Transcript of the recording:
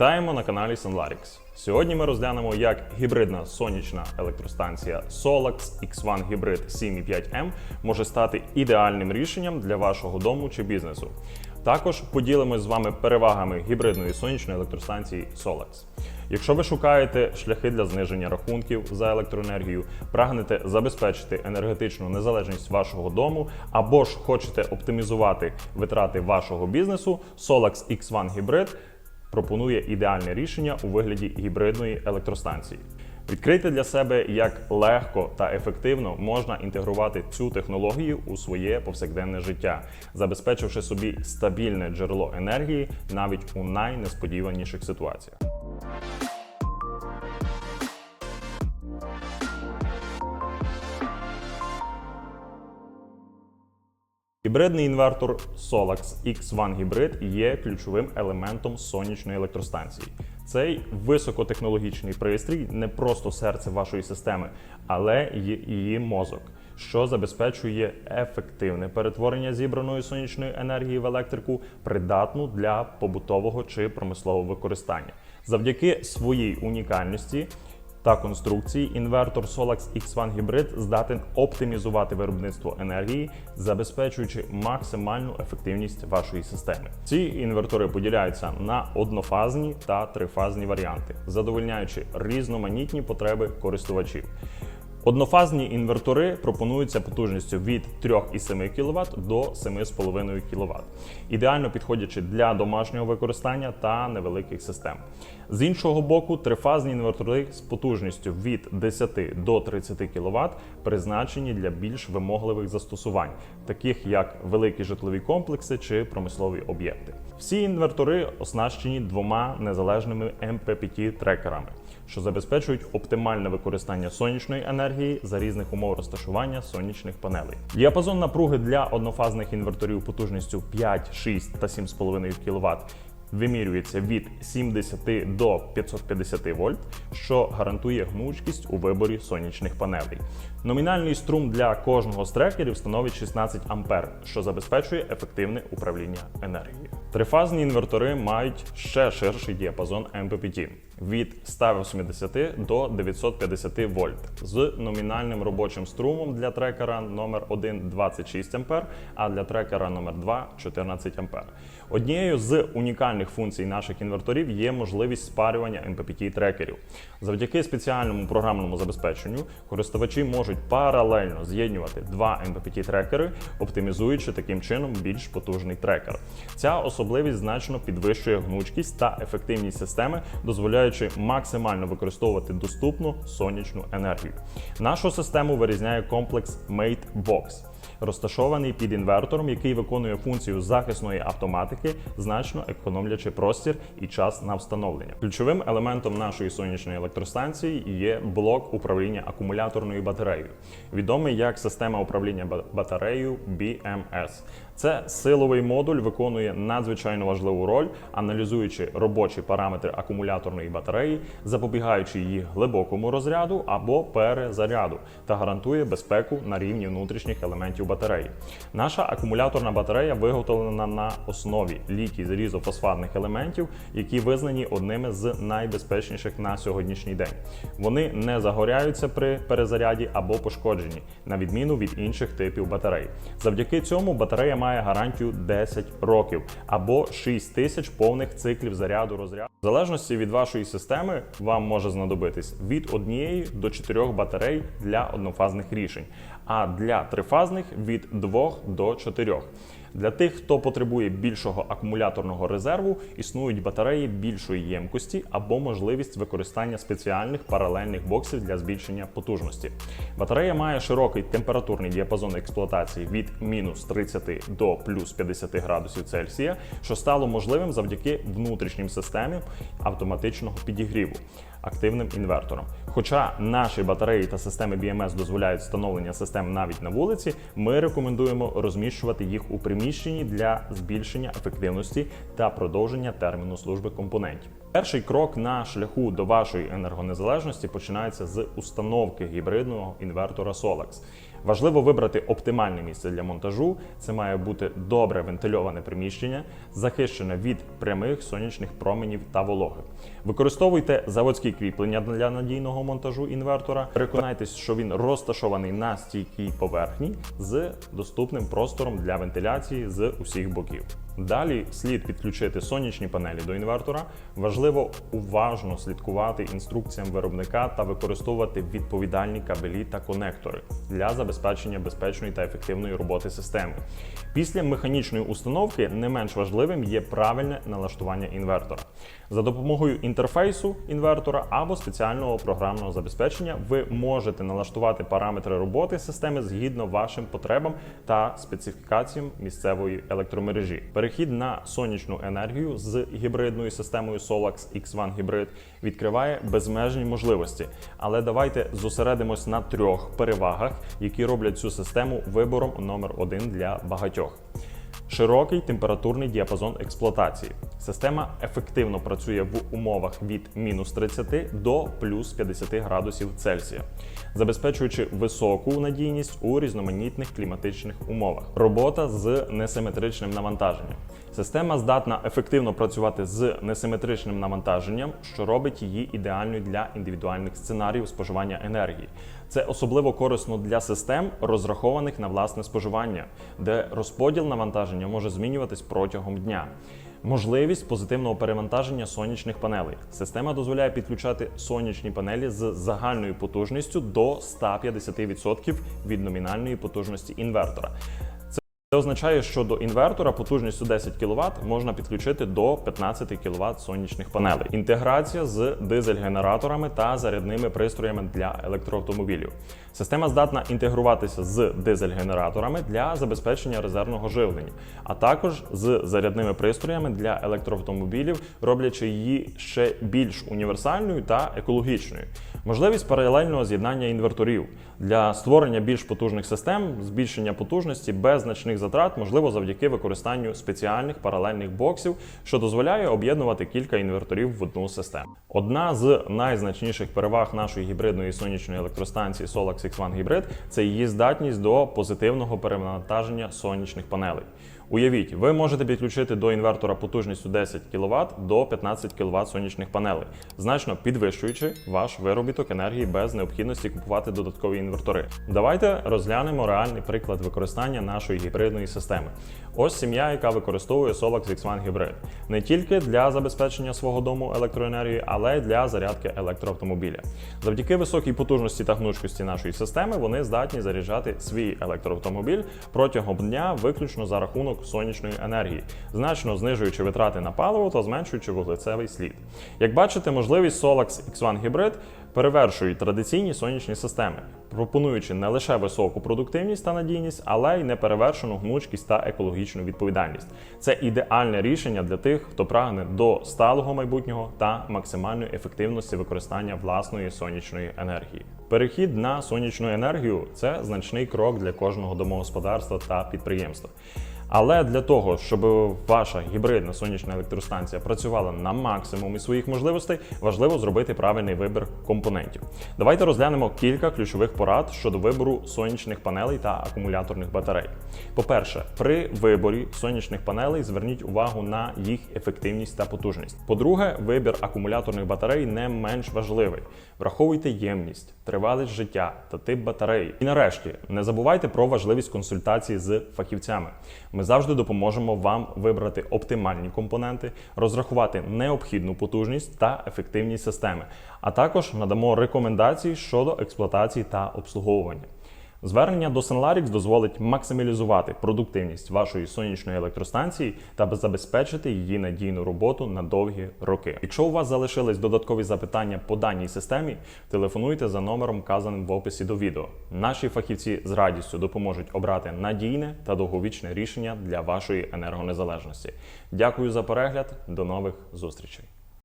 Вітаємо на каналі Sunlarix. Сьогодні ми розглянемо, як гібридна сонячна електростанція Solax X1 Hybrid 7.5M може стати ідеальним рішенням для вашого дому чи бізнесу. Також поділимось з вами перевагами гібридної сонячної електростанції Solax. Якщо ви шукаєте шляхи для зниження рахунків за електроенергію, прагнете забезпечити енергетичну незалежність вашого дому або ж хочете оптимізувати витрати вашого бізнесу, Solax X1 Hybrid пропонує ідеальне рішення у вигляді гібридної електростанції. Відкрити для себе, як легко та ефективно можна інтегрувати цю технологію у своє повсякденне життя, забезпечивши собі стабільне джерело енергії навіть у найнесподіваніших ситуаціях. Гібридний інвертор Solax X1 Hybrid є ключовим елементом сонячної електростанції. Цей високотехнологічний пристрій не просто серце вашої системи, але й її мозок, що забезпечує ефективне перетворення зібраної сонячної енергії в електрику, придатну для побутового чи промислового використання. Завдяки своїй унікальності та конструкції інвертор Solax X1 Hybrid здатен оптимізувати виробництво енергії, забезпечуючи максимальну ефективність вашої системи. Ці інвертори поділяються на однофазні та трифазні варіанти, задовольняючи різноманітні потреби користувачів. Однофазні інвертори пропонуються потужністю від 3,7 кВт до 7,5 кВт, ідеально підходячи для домашнього використання та невеликих систем. З іншого боку, трифазні інвертори з потужністю від 10 до 30 кВт призначені для більш вимогливих застосувань, таких як великі житлові комплекси чи промислові об'єкти. Всі інвертори оснащені двома незалежними MPPT трекерами що забезпечують оптимальне використання сонячної енергії за різних умов розташування сонячних панелей. Діапазон напруги для однофазних інверторів потужністю 5, 6 та 7,5 кВт вимірюється від 70 до 550 вольт, що гарантує гнучкість у виборі сонячних панелей. Номінальний струм для кожного з трекерів становить 16 А, що забезпечує ефективне управління енергією. Трифазні інвертори мають ще ширший діапазон MPPT від 180 до 950 вольт з номінальним робочим струмом для трекера номер 1 26 А, а для трекера номер 2 14 А. Однією з унікальних функцій наших інверторів є можливість спарювання MPPT трекерів. Завдяки спеціальному програмному забезпеченню користувачі можуть паралельно з'єднувати два MPPT трекери, оптимізуючи таким чином більш потужний трекер. Ця особливість значно підвищує гнучкість та ефективність системи, дозволяючи максимально використовувати доступну сонячну енергію. Нашу систему вирізняє комплекс Mate Box розташований під інвертором, який виконує функцію захисної автоматики, значно економлячи простір і час на встановлення. Ключовим елементом нашої сонячної електростанції є блок управління акумуляторною батареєю, відомий як система управління батареєю BMS. Це силовий модуль виконує надзвичайно важливу роль, аналізуючи робочі параметри акумуляторної батареї, запобігаючи її глибокому розряду або перезаряду та гарантує безпеку на рівні внутрішніх елементів батареї. Наша акумуляторна батарея виготовлена на основі літій залізофосфатних елементів, які визнані одними з найбезпечніших на сьогоднішній день. Вони не загоряються при перезаряді або пошкодженні, на відміну від інших типів батарей. Завдяки цьому батарея має гарантію 10 років або 6 тисяч повних циклів заряду розряду. В залежності від вашої системи вам може знадобитись від однієї до чотирьох батарей для однофазних рішень, а для трифазних від 2 до 4. Для тих, хто потребує більшого акумуляторного резерву, існують батареї більшої ємкості або можливість використання спеціальних паралельних боксів для збільшення потужності. Батарея має широкий температурний діапазон експлуатації від мінус 30 до плюс 50 градусів Цельсія, що стало можливим завдяки внутрішнім системам автоматичного підігріву активним інвертором. Хоча наші батареї та системи BMS дозволяють встановлення систем навіть на вулиці, ми рекомендуємо розміщувати їх у приміщенні для збільшення ефективності та продовження терміну служби компонентів. Перший крок на шляху до вашої енергонезалежності починається з установки гібридного інвертора Solax. Важливо вибрати оптимальне місце для монтажу. Це має бути добре вентильоване приміщення, захищене від прямих сонячних променів та вологи. Використовуйте заводські кріплення для надійного монтажу інвертора. Переконайтесь, що він розташований на стійкій поверхні з доступним простором для вентиляції з усіх боків. Далі слід підключити сонячні панелі до інвертора. Важливо уважно слідкувати інструкціям виробника та використовувати відповідальні кабелі та конектори для забезпечення безпечної та ефективної роботи системи. Після механічної установки не менш важливим є правильне налаштування інвертора. За допомогою інтерфейсу інвертора або спеціального програмного забезпечення ви можете налаштувати параметри роботи системи згідно вашим потребам та специфікаціям місцевої електромережі. Перехід на сонячну енергію з гібридною системою Solax X1 Hybrid відкриває безмежні можливості. Але давайте зосередимось на трьох перевагах, які роблять цю систему вибором номер один для багатьох. Широкий температурний діапазон експлуатації. Система ефективно працює в умовах від мінус 30 до плюс 50 градусів Цельсія, забезпечуючи високу надійність у різноманітних кліматичних умовах. Робота з несиметричним навантаженням. Система здатна ефективно працювати з несиметричним навантаженням, що робить її ідеальною для індивідуальних сценаріїв споживання енергії. Це особливо корисно для систем, розрахованих на власне споживання, де розподіл навантаження може змінюватись протягом дня. Можливість позитивного перевантаження сонячних панелей. Система дозволяє підключати сонячні панелі з загальною потужністю до 150% від номінальної потужності інвертора. Це означає, що до інвертора потужністю 10 кВт можна підключити до 15 кВт сонячних панелей. Інтеграція з дизель-генераторами та зарядними пристроями для електроавтомобілів. Система здатна інтегруватися з дизель-генераторами для забезпечення резервного живлення, а також з зарядними пристроями для електроавтомобілів, роблячи її ще більш універсальною та екологічною. Можливість паралельного з'єднання інверторів для створення більш потужних систем, збільшення потужності без значних затрат можливо завдяки використанню спеціальних паралельних боксів, що дозволяє об'єднувати кілька інверторів в одну систему. Одна з найзначніших переваг нашої гібридної сонячної електростанції Solax X1 Hybrid – це її здатність до позитивного перевантаження сонячних панелей. Уявіть, ви можете підключити до інвертора потужністю 10 кВт до 15 кВт сонячних панелей, значно підвищуючи ваш виробіток енергії без необхідності купувати додаткові інвертори. Давайте розглянемо реальний приклад використання нашої гібридної системи. Ось сім'я, яка використовує Solax X1 Hybrid не тільки для забезпечення свого дому електроенергією, але й для зарядки електроавтомобіля. Завдяки високій потужності та гнучкості нашої системи вони здатні заряджати свій електроавтомобіль протягом дня виключно за рахунок сонячної енергії, значно знижуючи витрати на паливо та зменшуючи вуглецевий слід. Як бачите, можливість Solax X1 Hybrid перевершують традиційні сонячні системи, пропонуючи не лише високу продуктивність та надійність, але й неперевершену гнучкість та екологічну відповідальність. Це ідеальне рішення для тих, хто прагне до сталого майбутнього та максимальної ефективності використання власної сонячної енергії. Перехід на сонячну енергію це значний крок для кожного домогосподарства та підприємства. Але для того, щоб ваша гібридна сонячна електростанція працювала на максимумі своїх можливостей, важливо зробити правильний вибір компонентів. Давайте розглянемо кілька ключових порад щодо вибору сонячних панелей та акумуляторних батарей. По-перше, при виборі сонячних панелей зверніть увагу на їх ефективність та потужність. По-друге, вибір акумуляторних батарей не менш важливий. Враховуйте ємність, тривалість життя та тип батареї. І нарешті не забувайте про важливість консультації з фахівцями. Ми завжди допоможемо вам вибрати оптимальні компоненти, розрахувати необхідну потужність та ефективність системи, а також надамо рекомендації щодо експлуатації та обслуговування. Звернення до Sunlarix дозволить максималізувати продуктивність вашої сонячної електростанції та забезпечити її надійну роботу на довгі роки. Якщо у вас залишились додаткові запитання по даній системі, телефонуйте за номером, вказаним в описі до відео. Наші фахівці з радістю допоможуть обрати надійне та довговічне рішення для вашої енергонезалежності. Дякую за перегляд, до нових зустрічей.